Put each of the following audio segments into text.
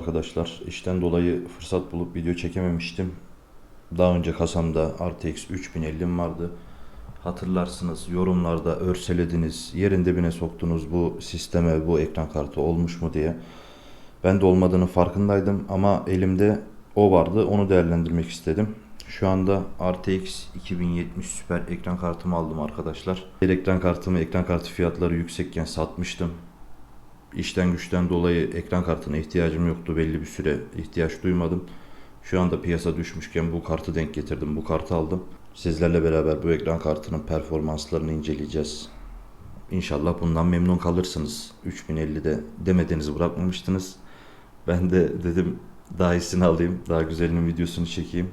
arkadaşlar. İşten dolayı fırsat bulup video çekememiştim. Daha önce kasamda RTX 3050'm vardı. Hatırlarsınız yorumlarda örselediniz, yerin dibine soktunuz bu sisteme, bu ekran kartı olmuş mu diye. Ben de olmadığının farkındaydım ama elimde o vardı, onu değerlendirmek istedim. Şu anda RTX 2070 Super ekran kartımı aldım arkadaşlar. Bir ekran kartımı ekran kartı fiyatları yüksekken satmıştım. İşten güçten dolayı ekran kartına ihtiyacım yoktu belli bir süre ihtiyaç duymadım. Şu anda piyasa düşmüşken bu kartı denk getirdim. Bu kartı aldım. Sizlerle beraber bu ekran kartının performanslarını inceleyeceğiz. İnşallah bundan memnun kalırsınız. 3050'de demediğinizi bırakmamıştınız. Ben de dedim daha iyisini alayım. Daha güzelinin videosunu çekeyim.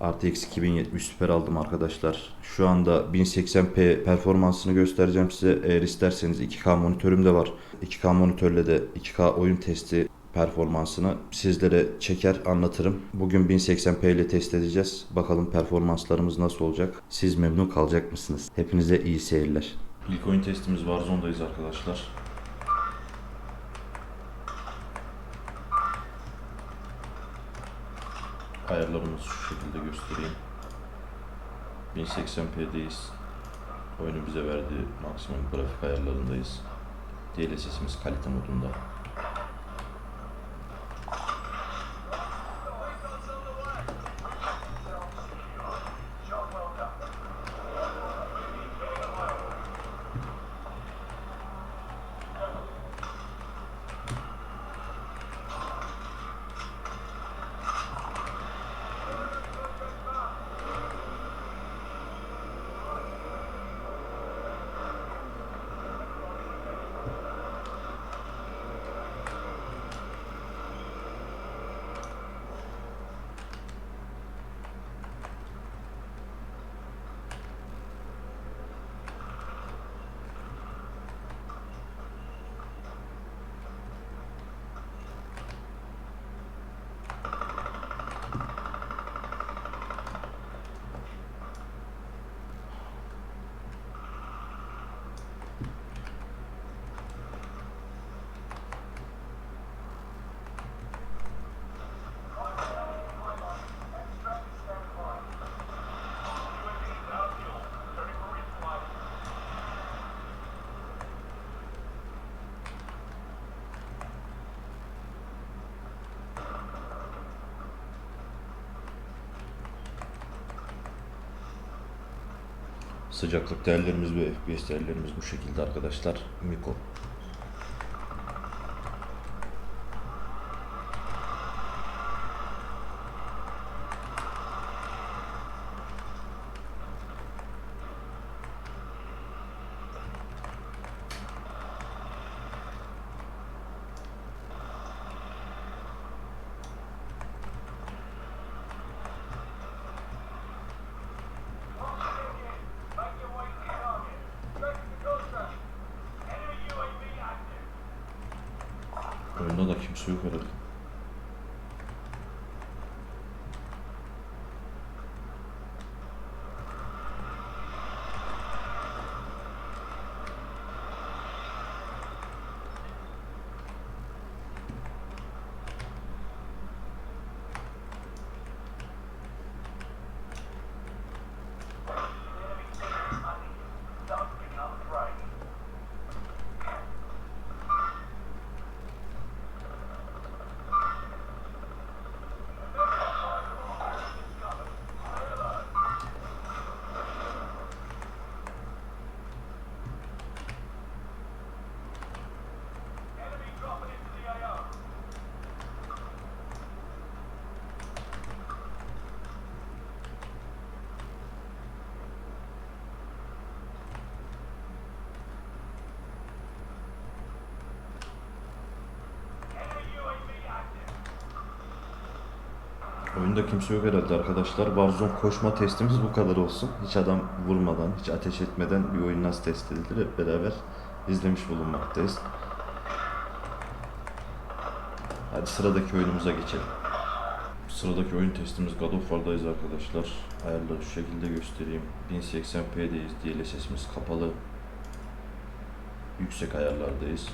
RTX 2070 Super aldım arkadaşlar. Şu anda 1080p performansını göstereceğim size. Eğer isterseniz 2K monitörüm de var. 2K monitörle de 2K oyun testi performansını sizlere çeker anlatırım. Bugün 1080p ile test edeceğiz. Bakalım performanslarımız nasıl olacak? Siz memnun kalacak mısınız? Hepinize iyi seyirler. İlk oyun testimiz Warzone'dayız arkadaşlar. Ayarlarımızı şu şekilde göstereyim. 1080p'deyiz. Oyunu bize verdiği maksimum grafik ayarlarındayız. DLSS'imiz kalite modunda. Sıcaklık değerlerimiz ve FPS değerlerimiz bu şekilde arkadaşlar. Miko. Oyunda da kimse yok herhalde. Oyunda kimse yok herhalde arkadaşlar. Warzone koşma testimiz bu kadar olsun. Hiç adam vurmadan, hiç ateş etmeden bir oyun nasıl test edilir hep beraber izlemiş bulunmaktayız. Hadi sıradaki oyunumuza geçelim. Sıradaki oyun testimiz God of War'dayız arkadaşlar. Ayarları şu şekilde göstereyim. 1080p'deyiz. DLSS'imiz kapalı. Yüksek ayarlardayız.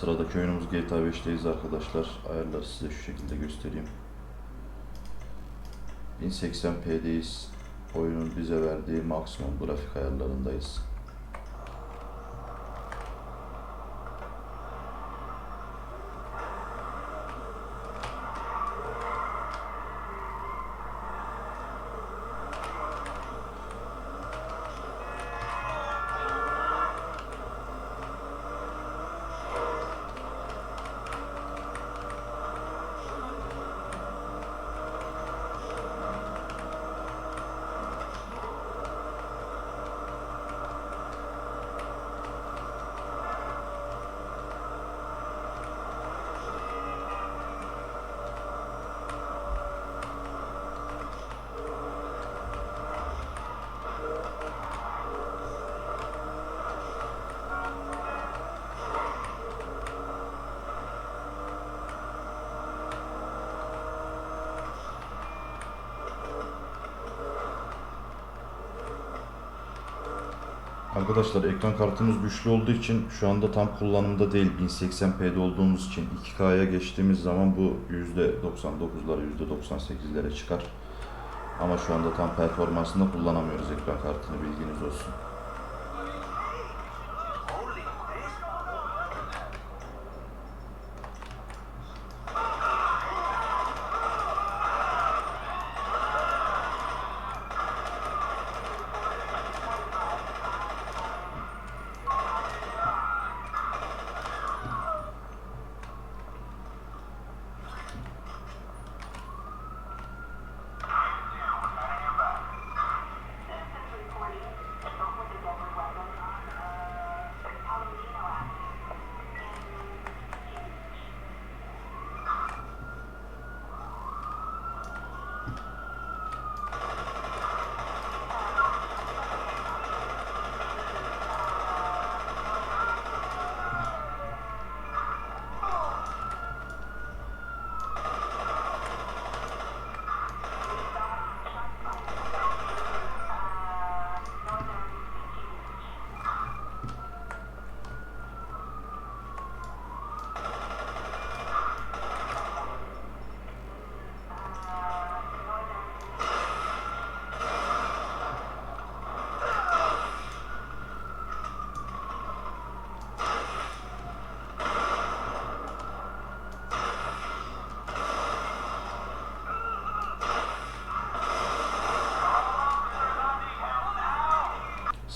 Sıradaki oyunumuz GTA 5'teyiz arkadaşlar. Ayarları size şu şekilde göstereyim. 1080p'deyiz. Oyunun bize verdiği maksimum grafik ayarlarındayız. Arkadaşlar ekran kartımız güçlü olduğu için şu anda tam kullanımda değil 1080p'de olduğumuz için 2K'ya geçtiğimiz zaman bu %99'lara %98'lere çıkar. Ama şu anda tam performansında kullanamıyoruz ekran kartını bilginiz olsun.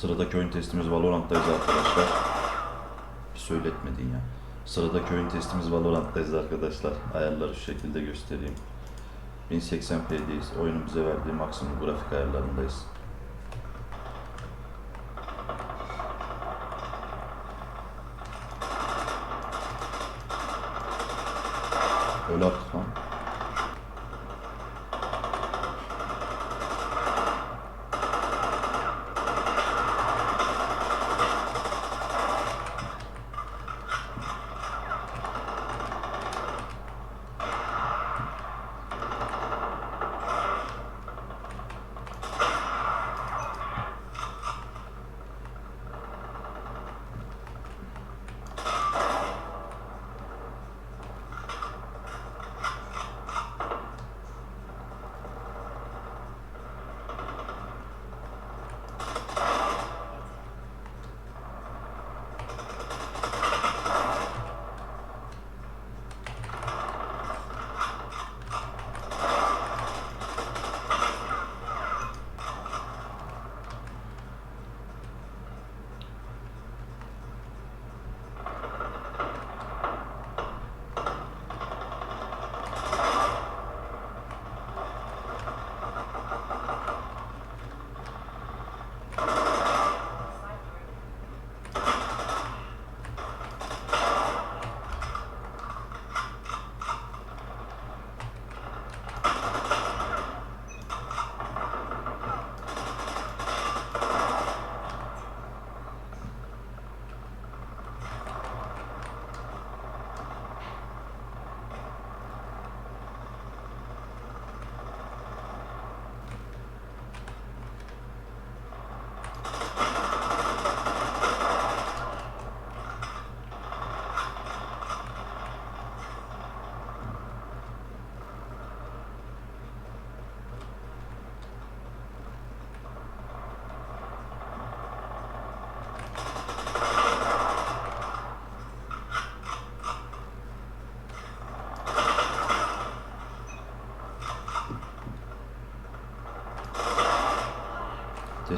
Sıradaki oyun testimiz Valorant'tayız arkadaşlar. Bir söyletmedin ya. Sıradaki oyun testimiz Valorant'tayız arkadaşlar. Ayarları şu şekilde göstereyim. 1080p'deyiz. Oyunun bize verdiği maksimum grafik ayarlarındayız. Öyle artık lan.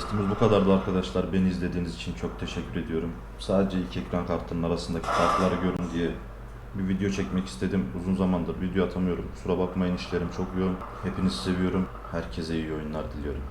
Testimiz bu kadardı arkadaşlar. Beni izlediğiniz için çok teşekkür ediyorum. Sadece iki ekran kartının arasındaki farkları görün diye bir video çekmek istedim. Uzun zamandır video atamıyorum. Kusura bakmayın işlerim çok yoğun. Hepinizi seviyorum. Herkese iyi oyunlar diliyorum.